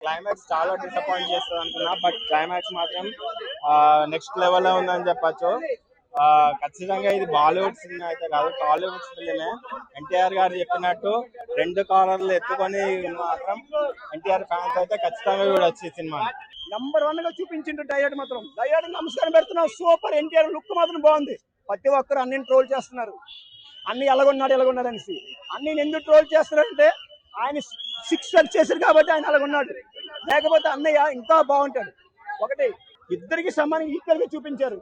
Climax చాలా disappoint చేస్తుంది అనుకున్నా బట్ క్లైమాక్స్ మాత్రం నెక్స్ట్ లెవెల్లో ఉందని చెప్పొచ్చు. ఆ, ఖచ్చితంగా ఇది బాలీవుడ్ సినిమా అయితే కాదు టాలీవుడ్ ఫిలిమే ఎన్టీఆర్ గారు చెప్పినట్టు రెండు కాలర్లు ఎత్తుకొని మాత్రం ఎన్టీఆర్ ఫ్యాన్స్ అయితే ఖచ్చితంగా చూడొచ్చు ఈ సినిమా నంబర్ వన్గా చూపించిండు డయాడ్ మాత్రం. డయాడ్ నమస్కారం పెడుతున్నాం సూపర్ ఎన్టీఆర్ లుక్ మాత్రం బాగుంది. ప్రతి ఒక్కరు అన్ని ట్రోల్ చేస్తున్నారు. అన్ని ఎలాగొన్నాడు ఎలాగొన్నాడు అనేసి. అన్ని ఎందుకు ట్రోల్ చేస్తున్నారంటే ఆయన సిక్స్ చేశారు కాబట్టి ఆయన అలాగున్నాడు. లేకపోతే అన్నయ్య ఇంకా బాగుంటాడు. ఒకటి ఇద్దరికి సమానం ఈక్వల్గా చూపించారు.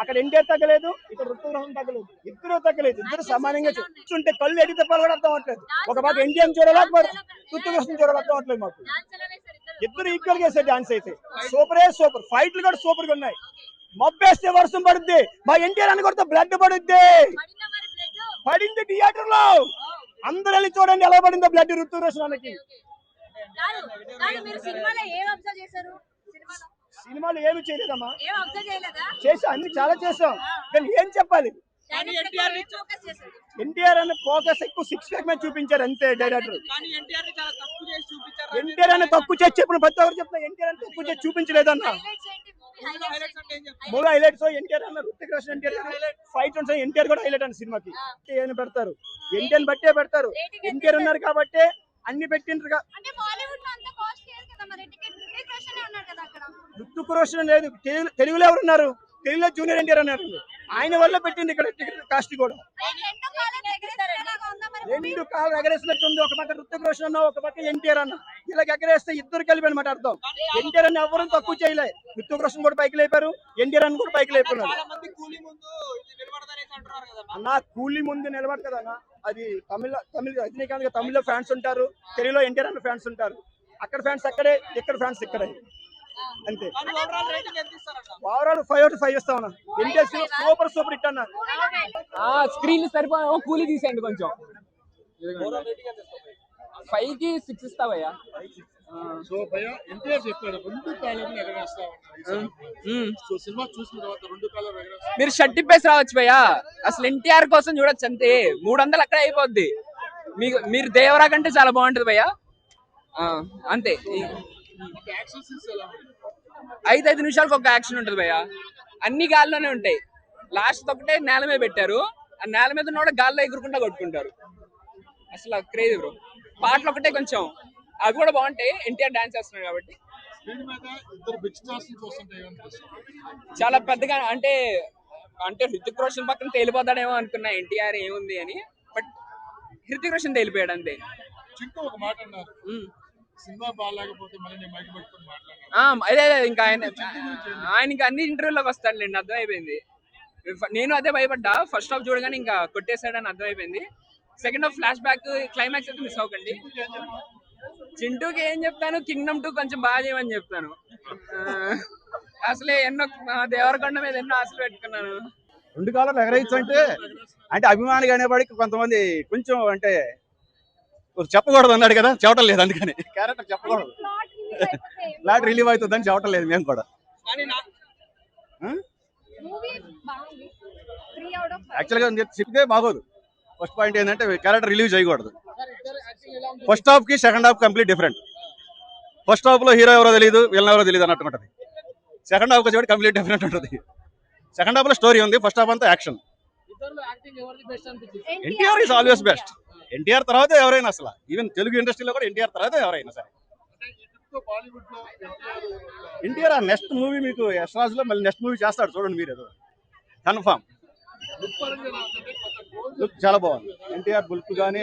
అక్కడ ఎన్టీఆర్ తగ్గలేదు ఇక్కడ ఋతుగ్రహం తగ్గలేదు ఇద్దరు తగ్గలేదు ఇద్దరు సమానంగా చూస్తుంటే కళ్ళు ఎడి తప్పాలి కూడా అర్థం అవట్లేదు ఒక పక్క ఎన్టీఆర్ చూడలేకపోతే ఋతుగ్రహం చూడాలి అర్థం అవట్లేదు మాకు. ఇద్దరు? ఈక్వల్గా వేసారు డాన్స్ అయితే. సూపరే సూపర్ ఫైట్లు కూడా సూపర్గా ఉన్నాయి. మబ్బేస్తే వర్షం పడుద్ది. మా ఎన్టీఆర్ అని కొడితే బ్లడ్ పడుద్ది. పడింది థియేటర్లో. అందరూ వెళ్ళి చూడండి ఎలా పడిందో బ్లడ్ ఋతు రోషనానికి సినిమాలో ఏం అబ్జర్వ్ చేశారు? సినిమాలో? సినిమాలు ఏమి చేయలేదమ్మా. చేసా అన్ని చాలా చేసాం కానీ ఏం చెప్పాలి? ఎన్టీఆర్ అనే ఫోకస్ ఎక్కువ సిక్స్ ప్యాక్ మీద చూపించారు అంతే డైరెక్టర్ కానీ ఎన్టీఆర్ని చాలా తక్కువ చేసి చూపించారు. ఎన్టీఆర్ అని తక్కువ చేసి చెప్పిన ప్రతి ఒక్కరు చెప్తా ఎన్టీఆర్ అని తక్కువ చేసి చూపించలేదన్న. మూడు హైలైట్స్ ఎన్టీఆర్ అన్న రుతిక్ రోషన్ ఎన్టీఆర్ ఫైట్ ఉంటాయి ఎన్టీఆర్ కూడా హైలైట్ అన్న సినిమాకి. ఏమైనా పెడతారు. ఎన్టీఆర్ బట్టే పెడతారు. ఎన్టీఆర్ ఉన్నారు కాబట్టి అన్ని పెట్టిండ్రు కా- అంటే బాలీవుడ్లో అంత కాస్ట్ లేదు కదా మరి. టికెట్ టికెట్ రోషన్ ఉన్నాడు కదా అక్కడ. రుతుక్ రోషన్ లేదు. తెలుగు- తెలుగులో ఎవరు ఉన్నారు తెలుగులో జూనియర్ ఎన్టీఆర్ అన్నారు. ఆయన వల్ల పెట్టింది ఇక్కడ టికెట్ కాస్ట్ కూడా. రెండో కాలం ఎగరేస్తారలాగా ఉందా మరి రెండు కాళ్ళు ఎగరేసినట్టు ఉంది ఒక పక్క రుతిక్ రోషన్ అన్న ఒక పక్క ఎన్టీఆర్ అన్న. ఇలా ఎగరేస్తే ఇద్దరు కలిపి అనమాట అర్థం. ఎన్టీఆర్ అన్న ఎవరు తక్కువ చేయలే. రుతిక్ రోషన్ కూడా పైకి లేపారు. ఎన్టీఆర్ అన్న కూడా పైకి లేపున్నారు కదా అన్న కూలీ ముందు నిలబడు కదా అన్న. అది తమిళ తమిళ రజనీకాంత్గా తమిళ్ళో ఫ్యాన్స్ ఉంటారు. తెలుగులో ఎన్టీఆర్ అన్న ఫ్యాన్స్ ఉంటారు. అక్కడ ఫ్యాన్స్ అక్కడే ఇక్కడ ఫ్యాన్స్ ఇక్కడే. అంతే. ఓవరాల్ రేటింగ్ ఎంత ఇస్తారన్న? ఓవరాల్ ఫైవ్ అవుట్ ఫైవ్ ఇస్తా ఉన్నా ఎన్టీఆర్ సూపర్ సూపర్ హిట్ అన్న. ఆ స్క్రీన్ సరిపోయేమో కూలీ తీసేయండి కొంచెం. ఓవరాల్ రేటింగ్ ఎంత ఇస్తారు ఫైవ్? కి సిక్స్ ఇస్తావయ్యా. సో భయ ఎన్టీఆర్ చెప్పాడు రెండు కాలం ఎగరేస్తా ఉన్నారు మ్మ్. సో సినిమా చూసిన తర్వాత రెండు కాలం ఎగరేస్తా మీరు షర్ట్ ఇప్పేసి రావచ్చు భయ్యా. అసలు ఎన్టీఆర్ కోసం చూడొచ్చు అంతే. మూడు వందలు అక్కడే అయిపోద్ది. మీకు మీరు దేవరా కంటే చాలా బాగుంటది భయ్యా. ఆ, అంతే. ఐదు ఐదు నిమిషాలకు ఒక యాక్షన్ ఉంటుంది భయ్యా. అన్ని గాల్లోనే ఉంటాయి. లాస్ట్ ఒకటే నేల మీద పెట్టారు. ఆ నేల మీద ఉన్న గాల్లో ఎగురుకుంటా కొట్టుకుంటారు. అసలు క్రేజ్ బ్రో పాటలు ఒకటే కొంచెం. అవి కూడా బాగుంటాయి. ఎన్టీఆర్ డాన్స్ చేస్తున్నాడు కాబట్టి. చాలా పెద్దగా అంటే అంటే హృతిక్ రోషన్ పక్కన తేలిపోతాడేమో అనుకున్నా ఎన్టీఆర్ ఏముంది అని. బట్ హృతిక్ రోషన్ తేలిపోయాడు అంతే. ఒక మాట అన్నారు. సినిమా బాగాలేకపోతే మళ్ళీ నేను మైక్ పట్టుకొని మాట్లాడాను. ఆ, అదే అదే ఇంకా ఆయన ఆయనకి అన్ని ఇంటర్వ్యూలోకి వస్తాడులేండి అర్థమైపోయింది. నేను అదే భయపడ్డా. ఫస్ట్ హాఫ్ చూడగానే ఇంకా కొట్టేశాడని అర్థమైపోయింది. Second half flashback climax అయితే మిస్ అవ్వకండి. చింటూకి ఏం చెప్తాను? కింగ్డమ్ టూ కొంచెం బాగా చేయమని చెప్తాను. ఆ, అసలే ఎన్నో దేవరకొండ మీద ఎన్నో ఆశలు పెట్టుకున్నాను. రెండు కాలం ఎగరేయచ్చు అంటే అంటే అభిమాని అనేవాడికి కొంతమంది కొంచెం అంటే చెప్పకూడదు అన్నాడు కదా చెప్పటం లేదు అందుకని. క్యారెక్టర్ చెప్పకూడదు. ప్లాట్ రిలీవ్ అవుతుందని చెప్పటం లేదు మేము కూడా. కానీ నా మూవీ బాగుంది. త్రీ అవుట్ ఆఫ్ యాక్చువల్గా చెప్తే బాగోదు. ఫస్ట్ పాయింట్ ఏంటంటే క్యారెక్టర్ రిలీవ్ చేయకూడదు. First హాఫ్కి second half complete different first హాఫ్లో హీరో ఎవరో తెలియదు విలన్ ఎవరో తెలియదు అన్నట్టు ఉంటుంది. సెకండ్ హాఫ్ వచ్చేవాడు కంప్లీట్ డిఫరెంట్ ఉంటుంది. సెకండ్ హాఫ్లో స్టోరీ ఉంది ఫస్ట్ హాఫ్ అంతా యాక్షన్ ఇద్దరు యాక్టింగ్ ఎవరిది బెస్ట్ అనిపించింది? NTR is always best NTR తర్వాత ఎవరైనా అసలు. ఈవెన్ తెలుగు ఇండస్ట్రీలో కూడా ఎన్టీఆర్ తర్వాత ఎవరైనా సరే. ఎన్టీఆర్ ఆ నెక్స్ట్ మూవీ మీకు యశ్రాజ్లో మళ్ళీ నెక్స్ట్ మూవీ చేస్తాడు చూడండి మీరు కన్ఫామ్ లుక్ చాలా బాగుంది. ఎన్టీఆర్ బుల్క్ కానీ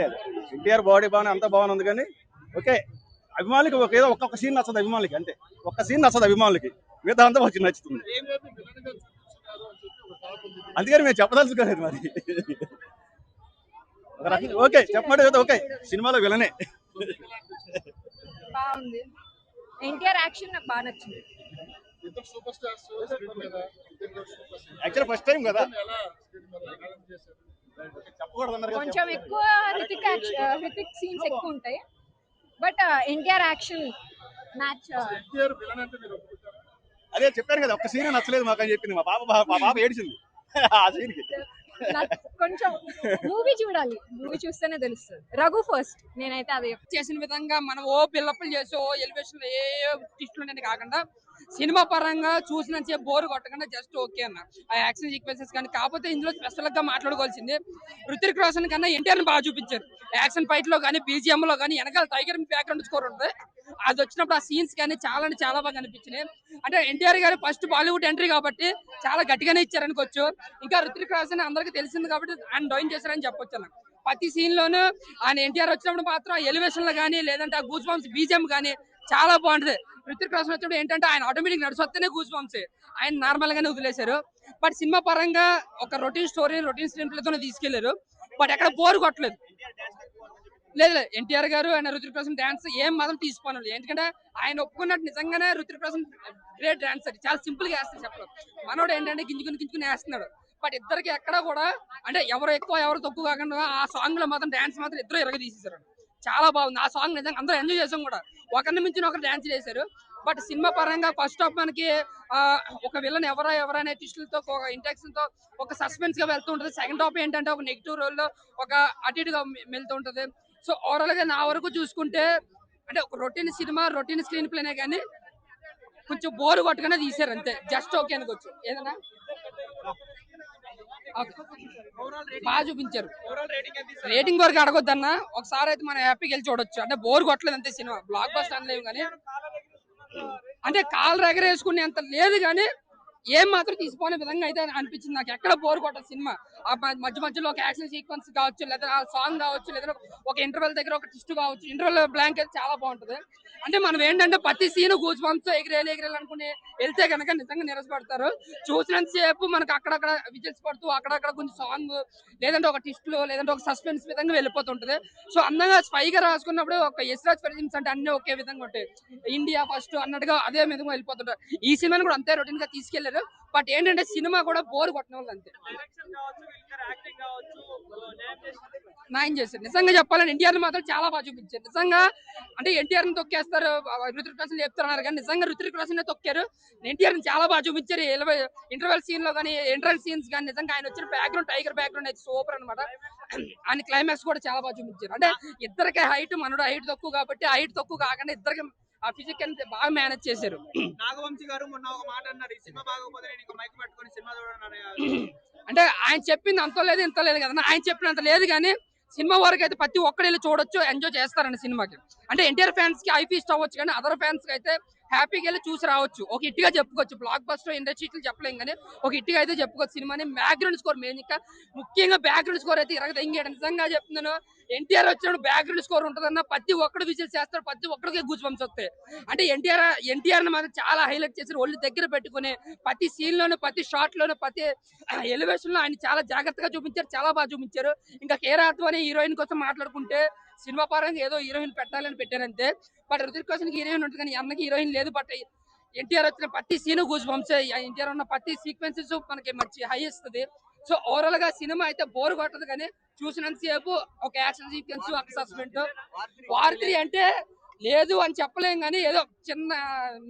లేదు. ఎన్టీఆర్ బాడీ బాగానే అంతా బాగానే కానీ ఓకే. అభిమానులకి ఒక ఏదో ఒక్కొక్క సీన్ నచ్చదు అభిమానులకి అంతే. ఒక్క సీన్ నచ్చదు అభిమానులకి. మిగతా అంతా వచ్చి నచ్చుతుంది. అందుకని మేము చెప్పదలుచుకోలేదు మరి. ఓకే చెప్పమంటే ఓకే. సినిమాలో విలనే. బాగుంది. ఎన్టీఆర్ యాక్షన్ నాకు బాగా నచ్చింది. యాక్చువల్ ఫస్ట్ టైం కదా. కొంచెం ఎక్కువ హృతిక్ హృతిక్ సీన్స్ ఎక్కువ ఉంటాయి. But NTR action match NTR villain అంటే మీరు ఒప్పుకుంటారా? అదే చెప్పాను కదా ఒక్క సీన్ నచ్చలేదు మాకు అని చెప్పింది మా పాప మా పాప ఏడిచింది. ఆ కొంచెం మూవీ చూడాలి. మూవీ చూస్తేనే తెలుస్తుంది. రఘు ఫస్ట్ నేనైతే అదే. చేసిన విధంగా మనం ఓ బిల్లప్పులు చేసి ఓ ఎలివేషన్ ఏ టిస్టులు కాకుండా సినిమా పరంగా చూసిన బోర్ కొట్టకుండా జస్ట్ ఓకే అన్న. ఆ యాక్షన్ సీక్వెన్సెస్ కానీ కాకపోతే ఇందులో స్పెషల్గా మాట్లాడుకోవాల్సింది రుతిక్ రోషన్ కన్నా ఎన్టీఆర్ బాగా చూపించారు. యాక్షన్ ఫైట్లో కానీ బీజిఎం లో కానీ వెనకాల టైగర్ బ్యాక్గ్రౌండ్ స్కోర్ ఉంటుంది. అది వచ్చినప్పుడు ఆ సీన్స్ కానీ చాలా అంటే చాలా బాగా అనిపించినాయి. అంటే ఎన్టీఆర్ గారు ఫస్ట్ బాలీవుడ్ ఎంట్రీ కాబట్టి చాలా గట్టిగానే ఇచ్చారనుకోవచ్చు ఇంకా రుతిక్ రోషన్ అందరికీ తెలిసింది కాబట్టి ఆయన డౌన్ చేశారని చెప్పొచ్చు అన్న. ప్రతి సీన్ లోనూ ఆయన ఎన్టీఆర్ వచ్చినప్పుడు మాత్రం ఎలివేషన్లో కానీ లేదంటే ఆ గూజ్ బాంబ్స్ బీజిఎం కానీ చాలా బాగుంటది. రుతిక్ రోషన్ వచ్చినప్పుడు ఏంటంటే ఆయన ఆటోమేటిక్ నడిచొస్తేనే గూస్ బంప్సే ఆయన నార్మల్ గానే వదిలేశారు. బట్ సినిమా పరంగా ఒక రొటీన్ స్టోరీ రొటీన్ స్క్రీన్ ప్లేతోనే తీసుకెళ్ళారు. బట్ ఎక్కడ బోర్ కొట్టలేదు. లేదు లేదు. ఎన్టీఆర్ గారు ఆయన రుతిక్ రోషన్ డాన్స్ ఏం మాత్రం తీసుకోను ఎందుకంటే ఆయన ఒప్పుకున్నట్టు నిజంగానే రుతిక్ రోషన్ గ్రేట్ డాన్సర్ చాలా సింపుల్గా వేస్తారు చెప్పడం. మనోడు ఏంటంటే గింజుకుని గింజుకుని వేస్తున్నాడు. బట్ ఇద్దరికి ఎక్కడ కూడా అంటే ఎవరు ఎక్కువ ఎవరు తక్కువ కాకుండా ఆ సాంగ్లో మాత్రం డాన్స్ మాత్రం ఇద్దరు ఎరగ తీసేశారు చాలా బాగుంది. ఆ సాంగ్ నిజంగా అందరూ ఎంజాయ్ చేసాం కూడా. ఒకరిని మించిన ఒకరు డాన్స్ చేశారు. బట్ సినిమా పరంగా ఫస్ట్ ఆఫ్ మనకి ఆ, ఒక విలన్ ఎవరా ఎవరా అనే ట్విస్టులతో ఒక ఇంటెక్షన్తో ఒక సస్పెన్స్గా వెళ్తూ ఉంటుంది. సెకండ్ హాఫ్ ఏంటంటే ఒక నెగిటివ్ రోల్లో ఒక అటు ఇటుగా వెళ్తూ ఉంటుంది. సో ఓవరాల్గా నా వరకు చూసుకుంటే అంటే ఒక రొటీన్ సినిమా రొటీన్ స్క్రీన్ ప్లేనే కానీ కొంచెం బోర్ కొట్టుకునే తీసారు అంతే. జస్ట్ ఓకే అనుకోవచ్చు. ఏదన్నా? బాగా చూపించారు. రేటింగ్ వరకు అడగొద్దన్న. ఒకసారి అయితే మనం హ్యాపీకి వెళ్ళి చూడొచ్చు. అంటే బోర్ కొట్టలేదు అంతే సినిమా. బ్లాక్ బస్టర్ అనలేము కానీ. అంటే కాలు ఎగరేసుకునే అంత లేదు కానీ ఏం మాత్రం తీసుకోని విధంగా అయితే అనిపించింది. నాకు ఎక్కడ బోర్ కొట్టదు సినిమా. మధ్య మధ్యలో ఒక యాక్షన్ సీక్వెన్స్ కావచ్చు లేదా ఆ సాంగ్ కావచ్చు లేదా ఒక ఇంటర్వెల్ దగ్గర ఒక ట్విస్ట్ కావచ్చు. ఇంటర్వెల్ బ్లాంక్ అయితే చాలా బాగుంటది. అంటే మనం ఏంటంటే ప్రతి సీన్ గూజ్ బంప్స్ ఎగిరేయాలి ఎగిరేయాలి అనుకుని వెళ్తే కనుక నిజంగా నిరసపడతారు చూసినంత సేపు మనకు అక్కడక్కడ విజిల్స్ పడుతూ అక్కడక్కడ కొంచెం సాంగ్ లేదంటే ఒక ట్విస్ట్లు లేదంటే ఒక సస్పెన్స్ విధంగా వెళ్ళిపోతుంటది. సో అందంగా స్పైగా రాసుకున్నప్పుడు ఒక యశ్రాజ్ ఫిలిమ్స్ అంటే అన్ని ఒకే విధంగా ఉంటాయి. ఇండియా ఫస్ట్ అన్నట్టుగా అదే విధంగా వెళ్ళిపోతుంటారు. ఈ సినిమాని కూడా అంతే రొటీన్గా తీసుకెళ్ళారు. బట్ ఏంటంటే సినిమా కూడా బోర్ కొట్టడం వాళ్ళు అంతే న్యాయం చేశారు. నిజంగా చెప్పాలని ఎన్టీఆర్ మాత్రం చాలా బాగా చూపించారు. నిజంగా అంటే ఎన్టీఆర్ని తొక్కేస్తారు రుతురిక్ రోషన్ చెప్తున్నారు కానీ నిజంగా రుతురిక్ రోషన్ తొక్కారు. ఎన్టీఆర్ని చాలా బాగా చూపించారు. ఇంటర్వెల్ సీన్లో కానీ ఇంటర్వెల్ సీన్స్ కానీ నిజంగా ఆయన వచ్చిన బ్యాక్గ్రౌండ్ టైగర్ బ్యాక్గ్రౌండ్ అయితే సూపర్ అన్నమాట. ఆయన క్లైమాక్స్ కూడా చాలా బాగా చూపించారు. అంటే ఇద్దరికి హైట్ మనడు హైట్ తక్కువ కాబట్టి హైట్ తక్కువ కాకుండా ఇద్దరికి ఆ ఫిజికల్ బాగా మేనేజ్ చేశారు. నాగవంశీ గారు మొన్న ఒక మాట అన్నారు ఈ సినిమా బాగోపోతే నేను ఇంకో మైక్ పట్టుకొని సినిమా చూడను అంటే ఆయన చెప్పింది అంత లేదు ఇంత లేదు కదా. ఆయన చెప్పినంత లేదు కానీ సినిమా వరకు అయితే ప్రతి ఒక్కరు వెళ్ళి చూడొచ్చు ఎంజాయ్ చేస్తారండి సినిమాకి. అంటే ఎన్టీఆర్ ఫ్యాన్స్కి ఐపీ ఇష్ట అవ్వచ్చు కానీ అదర్ ఫ్యాన్స్కి అయితే హ్యాపీగా వెళ్ళి చూసి రావచ్చు. ఒక ఇట్టిగా చెప్పుకోవచ్చు. బ్లాక్ బస్టర్ ఇండస్ట్రీలు చెప్పలేం కానీ ఒక ఇట్టిగా అయితే చెప్పుకోవచ్చు. సినిమాని బ్యాక్గ్రౌండ్ స్కోర్ మెయిన్ ఇంకా ముఖ్యంగా బ్యాక్గ్రౌండ్ స్కోర్ అయితే ఇరగ తెంగాడు నిజంగా చెప్తున్నాను ఎన్టీఆర్ వచ్చినప్పుడు బ్యాక్గ్రౌండ్ స్కోర్ ఉంటుందన్న ప్రతి ఒక్కడు విజిల్ చేస్తాడు ప్రతి ఒక్కడికి గుజ్ బంప్స్ వస్తాయి. అంటే ఎన్టీఆర్ ఎన్టీఆర్ మాత్రం చాలా హైలైట్ చేసి ఒళ్ళు దగ్గర పెట్టుకుని ప్రతి సీన్ లోను ప్రతి షాట్ లోను ప్రతి ఎలివేషన్లో ఆయన చాలా జాగ్రత్తగా చూపించారు చాలా బాగా చూపించారు. ఇంకా కేరాత్వ అనే హీరోయిన్ కోసం మాట్లాడుకుంటే సినిమా పరంగా ఏదో హీరోయిన్ పెట్టాలని పెట్టారంతే. బట్ రుతిక్ కోసం హీరోయిన్ ఉంటుంది కానీ అన్నకి హీరోయిన్ లేదు. బట్ ఎన్టీఆర్ వచ్చిన ప్రతి సీన్ గూస్ బంప్స్ ఎన్టీఆర్ ఉన్న ప్రతి సీక్వెన్సెస్ మనకి మంచి హై ఇస్తుంది. సో ఓవరాల్గా సినిమా అయితే బోర్ కొట్టదు కానీ చూసినంతసేపు ఒక యాక్షన్ సీక్వెన్స్ ఒక సస్పెండ్ వార్ త్రీ అంటే లేదు అని చెప్పలేం కానీ ఏదో చిన్న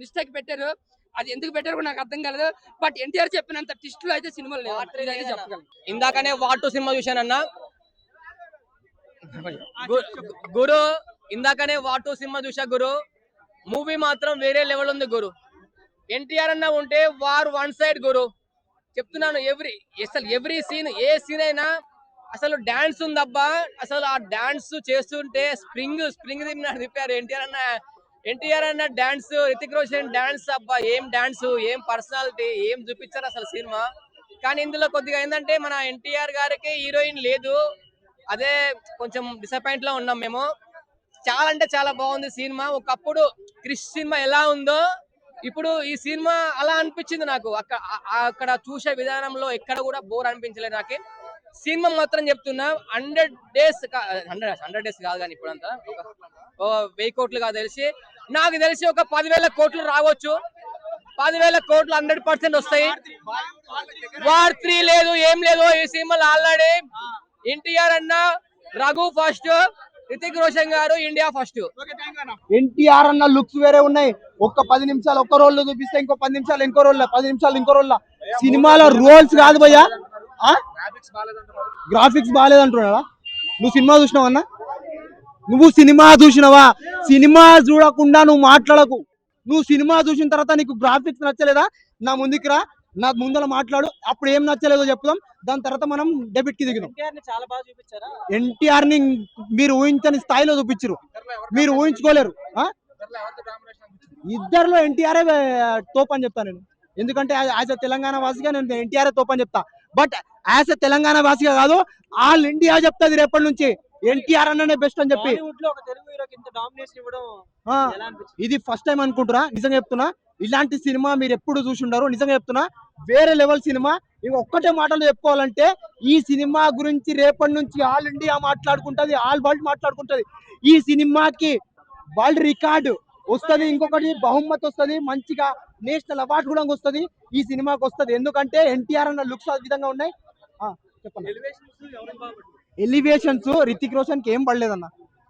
మిస్టేక్ పెట్టారు. అది ఎందుకు పెట్టారు కూడా నాకు అర్థం కాలేదు. బట్ ఎన్టీఆర్ చెప్పినంత ట్విస్టులు అయితే సినిమాలు లేవు. ఇదైతే చెప్పగలను. ఇందాకనే వార్ టూ సినిమా చూశానన్న. గురు ఇందాకనే వార్ టూ సినిమా చూసా గురు. మూవీ మాత్రం వేరే లెవెల్ ఉంది గురు. ఎన్టీఆర్ అన్న ఉంటే వార్ వన్ సైడ్ గురు. చెప్తున్నాను ఎవ్రీ అసలు ఎవ్రీ సీన్ ఏ సీన్ అయినా అసలు డాన్స్ ఉందబ్బా. అసలు ఆ డాన్స్ చేస్తుంటే స్ప్రింగ్ స్ప్రింగ్ తిన్నాడు తిప్పారు ఎన్టీఆర్ అన్న ఎన్టీఆర్ అన్న డాన్స్ రితిక్ రోషన్ డాన్స్ అబ్బా. ఏం డాన్స్ ఏం పర్సనాలిటీ ఏం చూపించారు అసలు సినిమా? కానీ ఇందులో కొద్దిగా ఏంటంటే మన ఎన్టీఆర్ గారికి హీరోయిన్ లేదు. అదే కొంచెం డిసప్పాయింట్లో ఉన్నాం మేము. చాలా అంటే చాలా బాగుంది సినిమా. ఒకప్పుడు క్రిష్ సినిమా ఎలా ఉందో ఇప్పుడు ఈ సినిమా అలా అనిపించింది నాకు. అక్కడ అక్కడ చూసే విధానంలో ఎక్కడ కూడా బోర్ అనిపించలేదు నాకు. సినిమా మాత్రం చెప్తున్నా hundred days hundred hundred days కాదు కానీ ఇప్పుడంతా. ఒక ఓ వెయ్యి కోట్లు కాదు తెలిసి నాకు తెలిసి ఒక పదివేల కోట్లు రావచ్చు. పదివేల కోట్లు హండ్రెడ్ పర్సెంట్ వస్తాయి. వార్ త్రీ లేదు ఏం లేదు ఈ సినిమాలు ఆల్రెడీ ఎన్టీఆర్ అన్న రఘు ఫస్ట్ రితిక్ రోషన్ గారు ఇండియా ఫస్ట్. ఎన్టీఆర్ అన్న లుక్స్ వేరే ఉన్నాయి. ఒక్క పది నిమిషాలు ఒక్క రోల్ చూపిస్తే ఇంకో పది నిమిషాలు ఇంకో రోల్ పది నిమిషాలు ఇంకో రోల్ సినిమాలో రోల్స్ కాదు భయ్య. గ్రాఫిక్స్ బాగాలేదంటున్నావా. నువ్వు సినిమా చూసినావన్నా నువ్వు సినిమా చూసినావా? సినిమా చూడకుండా నువ్వు మాట్లాడకు. నువ్వు సినిమా చూసిన తర్వాత నీకు గ్రాఫిక్స్ నచ్చలేదా? నా ముందుకు రా. నా ముందర మాట్లాడు. అప్పుడు ఏం నచ్చలేదో చెప్దాం. దాని తర్వాత మనం డెబిట్కి దిగుదాం. ఎన్టీఆర్ని మీరు ఊహించని స్థాయిలో చూపించరు మీరు ఊహించుకోలేరు? ఇద్దరిలో ఎన్టీఆర్ తోప్ అని చెప్తాను నేను. ఎందుకంటే యాజ్ అ తెలంగాణ వాసిగా నేను ఎన్టీఆర్ తోప్ అని చెప్తా. బట్ యాజ్ అ తెలంగాణ వాసిగా కాదు ఆల్ ఇండియా చెప్తాది రేపటి నుంచి. ఎన్టీఆర్ అన్ననే బెస్ట్ అని చెప్పి. ఇది ఫస్ట్ టైం అనుకుంటున్నా. నిజంగా చెప్తున్నా. ఇలాంటి సినిమా మీరు ఎప్పుడు చూసుండరు నిజంగా చెప్తున్నా వేరే లెవెల్ సినిమా. ఇంక ఒక్కటే మాటలు చెప్పుకోవాలంటే ఈ సినిమా గురించి రేపటి నుంచి ఆల్ ఇండియా మాట్లాడుకుంటది ఆల్ వరల్డ్ మాట్లాడుకుంటది. ఈ సినిమాకి వరల్డ్ రికార్డు వస్తది ఇంకొకటి బహుమతి వస్తది మంచిగా నేషనల్ అవార్డు కూడా వస్తది ఈ సినిమాకి వస్తది. ఎందుకంటే ఎన్టీఆర్ అన్న లుక్స్ ఆ విధంగా ఉన్నాయి. చెప్పండి. ఎలివేషన్స్ రితిక్ రోషన్కి ఏం పడలేదన్న.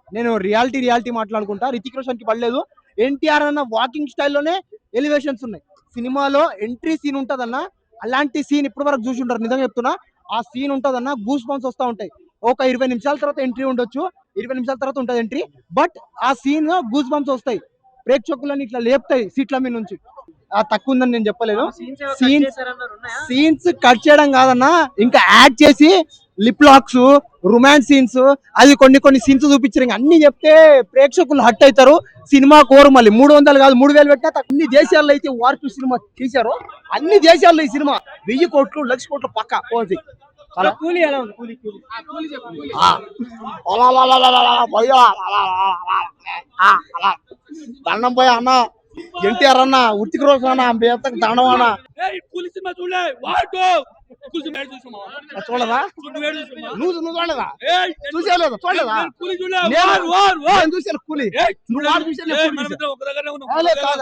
నేను రియాలిటీ రియాలిటీ మాట్లాడుకుంటా. రితిక్ రోషన్కి పడలేదు. ఎన్టీఆర్ అన్న వాకింగ్ స్టైల్లోనే ఎలివేషన్స్ ఉన్నాయి. సినిమాలో ఎంట్రీ సీన్ ఉంటదన్న అలాంటి సీన్ ఇప్పటి వరకు చూసి ఉంటారు. నిజంగా చెప్తున్నా ఆ సీన్ ఉంటదన్న గూస్ బంప్స్ వస్తూ ఉంటాయి. ఒక ఇరవై నిమిషాల తర్వాత ఎంట్రీ ఉండొచ్చు ఇరవై నిమిషాల తర్వాత ఉంటుంది ఎంట్రీ బట్ ఆ సీన్ గూస్ బంప్స్ వస్తాయి. ప్రేక్షకులను ఇట్లా లేపుతాయి సీట్ల మీద నుంచి. ఆ తక్కువ ఉందని నేను చెప్పలేదు సీన్స్ సీన్స్ కట్ చేయడం కాదన్నా ఇంకా యాడ్ చేసి లిప్ లాక్స్ రొమాన్స్ సీన్స్ అది కొన్ని కొన్ని సీన్స్ చూపించారు అన్ని చెప్తే ప్రేక్షకులు హట్ అవుతారు సినిమా కోరు మళ్ళీ. మూడు వందలు కాదు మూడు వేలు పెట్టినా. అన్ని దేశాల్లో అయితే వార్పు సినిమా తీశారు. అన్ని దేశాల్లో ఈ సినిమా. వెయ్యి కోట్లు లక్ష కోట్లు పక్క పోతుంది. దండం పోయా అన్న. ఎన్టీఆర్ అన్న ఉత్తికి రోజు అన్న బేతకు దండం అన్న. చూడదా నువ్వు నువ్వు చూడలేదా? చూసేలేదు చూడలేదా? నేను- చూసాను కూలి నువ్వు వాడు చూసాను,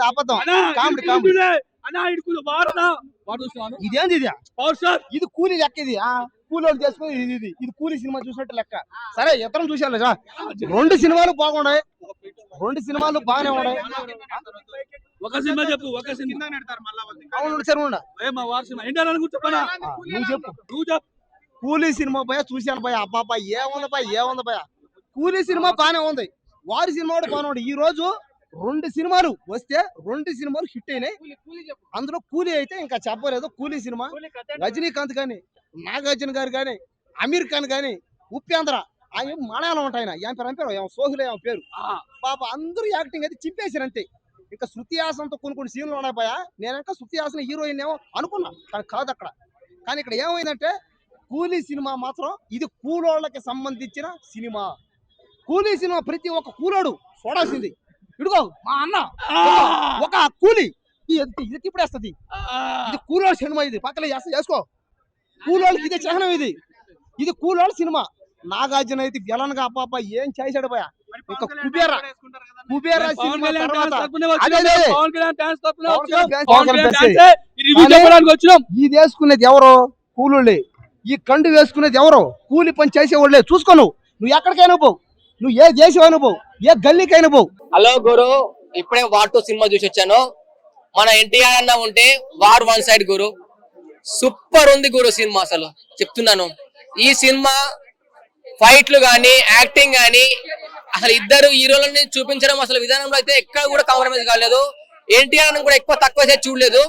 అబద్ధం. Comedy comedy. ఇదేంది ఇది? ఇది కూలీ లెక్క ఇది ఆ కూలి వాళ్ళు చేసుకుని ఇది ఇది. ఇది కూలీ సినిమా చూసినట్టు లెక్క. సరే ఇతరం చూసాను లేదా రెండు సినిమాలు బాగున్నాయి. రెండు సినిమాలు బాగానే ఉన్నాయి. ఒక సినిమా చెప్పు ఒక సినిమా. అవును సరే నువ్వు చెప్పు. నువ్వు చెప్పు. కూలీ సినిమా భయ చూశాను భయ అబ్బాబా ఏముంది భయ ఏముంది భయ కూలీ సినిమా బాగానే ఉంది. వారి సినిమా కూడా బాగానే ఉంది. ఈ రోజు రెండు సినిమాలు వస్తే రెండు సినిమాలు హిట్ అయినాయి. అందులో కూలీ అయితే ఇంకా చెప్పలేదు. కూలీ సినిమా. రజనీకాంత్ కానీ నాగార్జున గారు కానీ అమీర్ ఖాన్ కానీ ఉపేంద్ర ఆయన మలయాళం ఉంటాయి ఆయన. పేరు పేరు? ఏం సోహులే ఏం పేరు. పాప అందరూ యాక్టింగ్ అయితే చింపేశారు అంతే. ఇంకా శృతి హాసన్తో కొన్ని కొన్ని సీన్లు ఉన్నాయి భయ నేను ఇంకా శృతి హాసన్ హీరోయిన్ ఏమో అనుకున్నా కానీ కాదు అక్కడ. కానీ ఇక్కడ ఏమైందంటే కూలీ సినిమా మాత్రం ఇది కూలోళ్ళకి సంబంధించిన సినిమా. కూలీ సినిమా ప్రతి ఒక్క కూలోడు చూడాల్సింది. ఇడుగో మా అన్న. ఒక కూలి. ఇది ఇది తిప్పుడేస్తుంది ఇది కూలోళ్ళ సినిమా ఇది. పక్కన చేసుకో. కూలోళ్ళకి ఇదే చిహ్నం ఇది. ఇది కూలోళ్ళ సినిమా. నాగార్జున అయితే విలన్గా పాప ఏం చేశాడు పోయా ఇంకా కుబేరా. కుబేరా సినిమా ఇది వేసుకునేది ఎవరు? కూలోళ్ళే. ఈ కండు వేసుకునేది ఎవరు? కూలి పని చేసేవాళ్ళే. చూసుకో నువ్వు. నువ్వు ఎక్కడికైనా పోవు నువ్వు ఏ చేసేవైనా పోవు ఏ గల్లీకైనా పోవు హలో గురు ఇప్పుడే వార్ టూ సినిమా చూసి వచ్చాను. మన ఎన్టీఆర్ అన్న ఉంటే వార్ వన్ సైడ్ గురు. సూపర్ ఉంది గురు సినిమా అసలు. చెప్తున్నాను. ఈ సినిమా ఫైట్లు కానీ యాక్టింగ్ గాని అసలు ఇద్దరు హీరోలని చూపించడం అసలు విధానంలో అయితే ఎక్కడ కూడా కాంప్రమైజ్ కాలేదు. ఎన్టీఆర్ కూడా ఎక్కువ తక్కువ చేసి చూడలేదు.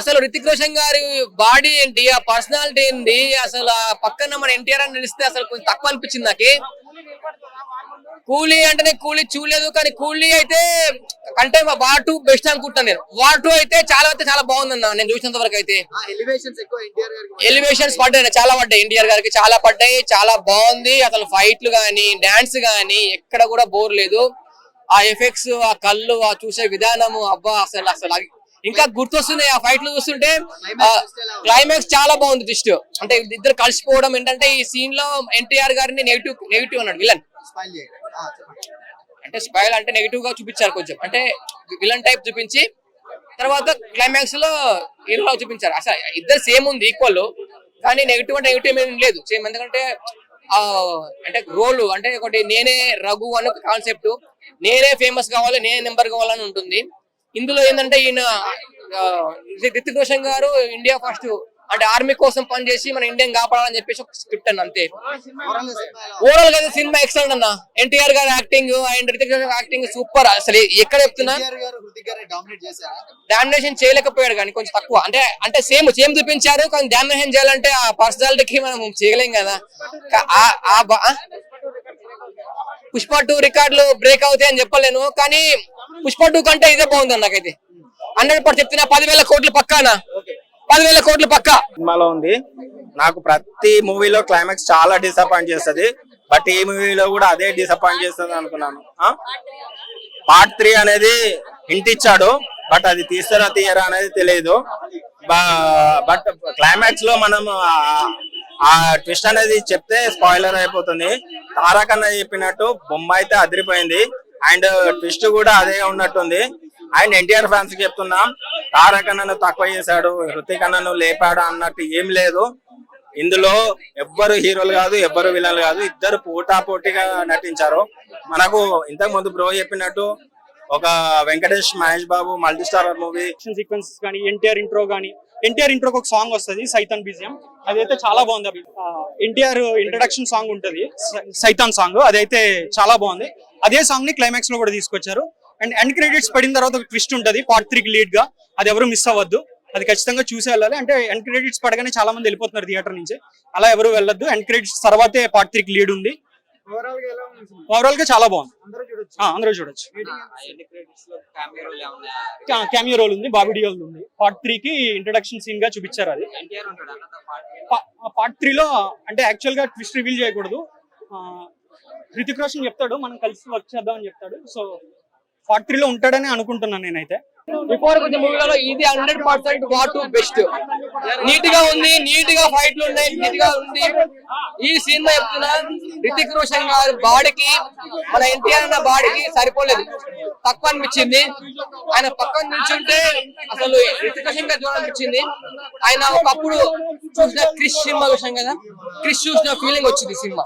అసలు రితిక్ రోషన్ గారి బాడీ ఏంటి ఆ పర్సనాలిటీ ఏంటి అసలు ఆ పక్కన మన ఎన్టీఆర్ అని నిలిస్తే అసలు కొంచెం తక్కువ అనిపించింది నాకు. కూలీ అంటేనే కూలీ చూడలేదు కానీ కూలీ అయితే కంటే వార్ టూ బెస్ట్ అనుకుంటాను నేను. వార్ టూ అయితే చాలా అయితే చాలా బాగుందన్న నేను చూసినంత వరకు అయితే. ఎలివేషన్స్ పడ్డాయి. చాలా పడ్డాయి. ఎన్టీఆర్ గారికి చాలా పడ్డాయి చాలా బాగుంది. అసలు ఫైట్లు గానీ డాన్స్ గానీ ఎక్కడ కూడా బోర్ లేదు. ఆ ఎఫెక్ట్స్ ఆ కళ్ళు ఆ చూసే విధానము అబ్బా అసలు అసలు ఇంకా గుర్తొస్తున్నాయి. ఆ ఫైట్లు చూస్తుంటే క్లైమాక్స్ చాలా బాగుంది ట్విస్ట్ అంటే ఇద్దరు కలిసిపోవడం ఏంటంటే ఈ సీన్లో ఎన్టీఆర్ గారిని నెగిటివ్ నెగిటివ్ అన్నాడు విలన్ అంటే స్పైల్ అంటే నెగిటివ్గా చూపించారు కొంచెం. అంటే విలన్ టైప్ చూపించి తర్వాత క్లైమాక్స్లో హీరో చూపించారు. అసలు ఇద్దరు సేమ్ ఉంది ఈక్వల్ కానీ నెగిటివ్ అంటే నెగిటివ్ ఏం లేదు. సేమ్ ఎందుకంటే ఆ అంటే రోల్ అంటే ఒకటి నేనే రఘు అనే కాన్సెప్ట్ నేనే ఫేమస్ కావాలి నేనే నెంబర్ కావాలని ఉంటుంది. ఇందులో ఏంటంటే ఈయన ఆ, రితిక్ రోషన్ గారు ఇండియా ఫస్ట్ అంటే ఆర్మీ కోసం పనిచేసి మన ఇండియన్ కాపాడాలని చెప్పేసి ఒక స్క్రిప్ట్ అన్న అంతే. ఓవరాల్గా సినిమా ఎక్సలెంట్ అన్న. ఎన్టీఆర్ గారి acting and Hrithik Roshan acting super అసలు ఎక్కడ చెప్తున్నా? డామినేషన్ చేయలేకపోయాడు కానీ కొంచెం తక్కువ. అంటే అంటే సేమ్ సేమ్ చూపించారు కానీ డామినేషన్ చేయాలంటే ఆ పర్సనాలిటీకి మనం చేయలేం కదా? పుష్ప టూ రికార్డులు బ్రేక్ అవుతాయి అని చెప్పలేను కానీ పుష్ప టూ కంటే ఇదే బాగుంది నాకైతే. హండ్రెడ్ పర్సెంట్ చెప్తున్నా పదివేల కోట్లు పక్కానా? పదివేల కోట్లు పక్క. సినిమాలో ఉంది. నాకు ప్రతి మూవీలో క్లైమాక్స్ చాలా డిసప్పాయింట్ చేస్తుంది. బట్ ఈ మూవీలో కూడా అదే డిసప్పాయింట్ చేస్తుంది అనుకున్నాను. పార్ట్ త్రీ అనేది ఇంటిచ్చాడు బట్ అది తీస్తారా తీయరా అనేది తెలియదు. బట్ క్లైమాక్స్లో మనం ఆ- ఆ ట్విస్ట్ అనేది చెప్తే స్పాయిలర్ అయిపోతుంది. తారక్ అన్న చెప్పినట్టు బొమ్మ అయితే అదిరిపోయింది. అండ్ ట్విస్ట్ కూడా అదే ఉన్నట్టుంది. ఆయన ఎన్టీఆర్ ఫ్యాన్స్కి చెప్తున్నాం తారక్ అన్నను తక్కువ చేశాడు హృతిక్ అన్నను లేపాడు అన్నట్టు ఏం లేదు. ఇందులో ఎవ్వరు హీరోలు కాదు ఎవ్వరు విలన్లు కాదు ఇద్దరు పోటా పోటీగా నటించారు. మనకు ఇంతకు ముందు బ్రో చెప్పినట్టు ఒక Venkatesh Mahesh Babu multi star movie sequences కానీ ఎన్టీఆర్ ఇంట్రో కానీ ఎన్టీఆర్ ఇంట్రోకి ఒక సాంగ్ వస్తుంది సైతాన్ బీజియం. అదైతే చాలా బాగుంది ఎన్టీఆర్ ఇంట్రడక్షన్ సాంగ్ ఉంటుంది సైతాన్ సాంగ్ అదైతే చాలా బాగుంది. అదే సాంగ్ని క్లైమాక్స్లో కూడా తీసుకొచ్చారు. అండ్ ఎండ్ క్రెడిట్స్ పడిన తర్వాత ఒక ట్విస్ట్ ఉంటుంది. పార్ట్ త్రీకి లీడ్గా. అది ఎవరు మిస్ అవ్వద్దు. అది ఖచ్చితంగా చూసి వెళ్ళాలి. అంటే ఎండ్ క్రెడిట్స్ పడగానే చాలా మంది వెళ్ళిపోతున్నారు థియేటర్ నుంచి. అలా ఎవరు వెళ్ళొద్దు. ఎండ్ క్రెడిట్స్ తర్వాతే పార్ట్ త్రీకి లీడ్ ఉంది. ఓవరాల్గా చాలా బాగుంది. ఆ, అందరూ చూడొచ్చు. క్యామియో రోల్ ఉంది. బాబీ డియోల్ ఉంది. పార్ట్ త్రీ కి ఇంట్రడక్షన్ సీన్గా చూపించారు అది. పార్ట్ త్రీ లో అంటే యాక్చువల్గా ట్విస్ట్ రివీల్ చేయకూడదు. ఆ, హృతిక్ రోషన్ చెప్తాడు. మనం కలిసి వర్క్ చేద్దాం అని చెప్తాడు. సో ఫ్యాక్టరీలో ఉంటాడని అనుకుంటున్నాను నేనైతే. బిఫోర్ కొంచెం మూవీలలో ఇది హండ్రెడ్ పర్సెంట్ వాట్ బెస్ట్ నీట్గా ఉంది నీట్గా ఫైట్లు ఉన్నాయి నీట్గా ఉంది. ఈ సినిమా చెప్తున్నా రితిక్ రోషన్ గారి బాడీకి మన ఎన్టీఆర్ అన్న బాడీకి సరిపోలేదు. తక్కువ అనిపించింది. ఆయన పక్కన నిల్చుంటే అసలు రితిక్ రోషన్ గారు చూడాలనిపించింది ఆయన ఒకప్పుడు చూసిన క్రిష్ సినిమా చూసాం కదా? క్రిష్ చూసిన ఫీలింగ్ వచ్చింది సినిమా.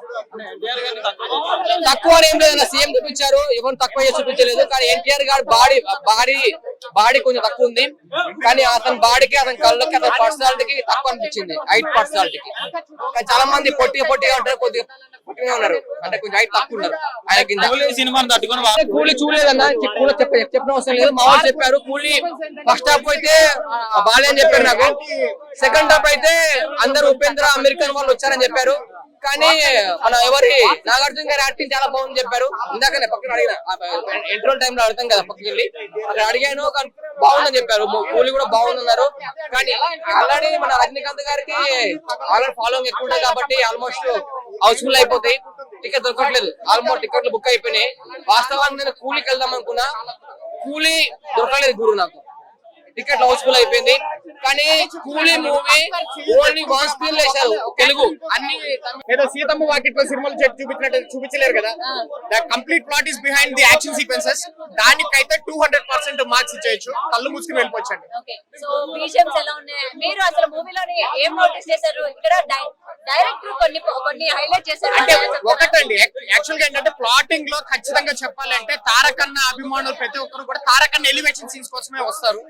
తక్కువ అని ఏం లేదు సీఎం చూపించారు. ఎవరు తక్కువ చేసి చూపించలేదు. కానీ ఎన్టీఆర్ గారు బాడీ బాడీ బాడీ కొంచెం తక్కువ ఉంది. కానీ అతని బాడీకి అతని కళ్ళకి అతని పర్సనాలిటీకి తక్కువ అనిపించింది హైట్ పర్సనాలిటీకి. కానీ చాలా మంది పొట్టిగా పొట్టిగా ఉంటారు కొద్దిగా పొట్టిగా ఉన్నారు. అంటే కొంచెం హైట్ తక్కువ ఉన్నారు. ఆయన కూలీ చూడలేదన్న కూలీ చెప్ప చెప్పిన అవసరం లేదు. మా వాళ్ళు చెప్పారు కూలీ ఫస్ట్ హాఫ్ అయితే బాలే అని చెప్పారు నాకు. సెకండ్ హాఫ్ అయితే అందరు ఉపేంద్ర అమెరికన్ వాళ్ళు వచ్చారని చెప్పారు. కానీ మన ఎవరి నాగార్జున గారి యాక్టింగ్ చాలా బాగుంది చెప్పారు. ఇందాకనే పక్కన అడిగిన ఇంటర్వల్ టైం లో అడుగుతాం కదా పక్కకి వెళ్ళి. అక్కడ అడిగాను కానీ బాగుందని చెప్పారు. కూలీ కూడా బాగుందన్నారు. కానీ ఆల్రెడీ మన రజనీకాంత్ గారికి ఆల్రెడీ ఫాలోయింగ్ ఎక్కువ ఉంటుంది కాబట్టి ఆల్మోస్ట్ హౌస్ఫుల్ అయిపోతాయి. టికెట్ దొరకట్లేదు. ఆల్మోస్ట్ టికెట్లు బుక్ అయిపోయినాయి. వాస్తవానికి నేను కూలీకి వెళ్దాం అనుకున్నా. కూలీ దొరకలేదు గురు నాకు. టికెట్ హౌస్ఫుల్ అయిపోయింది. కానీ కూలీ మూవీ ఓన్లీ వన్ స్క్రీన్ వేశారు. తెలుగు. అన్ని ఏదో సీతమ్మ వాకిట్లో సినిమాలు చూపించినట్టు చూపించలేరు కదా. The complete plot is behind the action sequences దానికైతే టూ హండ్రెడ్ పర్సెంట్ మార్క్స్ ఇచ్చేయచ్చు. కళ్ళు మూసుకుని వెళ్ళిపోవచ్చండి. సో విజువల్స్ ఎలా ఉన్నాయి? మీరు అసలు మూవీలోని ఏం నోటీస్ చేశారు? ఇక్కడ డైరెక్టర్ కొన్ని కొన్ని హైలైట్ చేశారు. అంటే ఒకటండి. యాక్చువల్గా ఏంటంటే ప్లాటింగ్లో ఖచ్చితంగా చెప్పాలంటే తారకన్న అభిమానులు ప్రతి ఒక్కరు కూడా తారకన్న ఎలివేషన్ సీన్స్ కోసమే వస్తారు.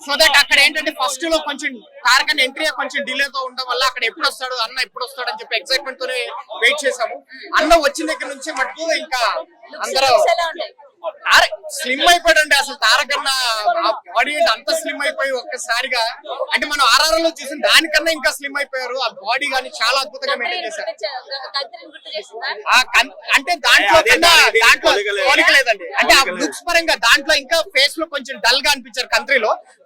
సో దట్ అక్కడ ఏంటంటే ఫస్ట్లో కొంచెం తారకన్న ఎంట్రీ కొంచెం డిలే తో ఉండడం వల్ల అక్కడ ఎప్పుడు వస్తాడు అన్న ఎప్పుడు వస్తాడు అని చెప్పి ఎక్సైట్మెంట్ తోనే వెయిట్ చేసాము అన్న వచ్చిన దగ్గర నుంచి మటుకు ఇంకా అందరూ స్లిమ్ అయిపోయాడండి. అసలు తారకన్న బాడీ అంత స్లిమ్ అయిపోయి ఒక్కసారిగా అంటే మనం ఆర్ఆర్లో చూసిన దానికన్నా ఇంకా స్లిమ్ అయిపోయారు. ఆ బాడీ గాని చాలా అద్భుతంగా మెయింటైన్ చేశారు. అంటే దాంట్లో దాంట్లో పోలిక లేదండి అంటే ఆ. లుక్స్ పరంగా దాంట్లో ఇంకా ఫేస్లో కొంచెం డల్గా అనిపించారు కంట్రీలో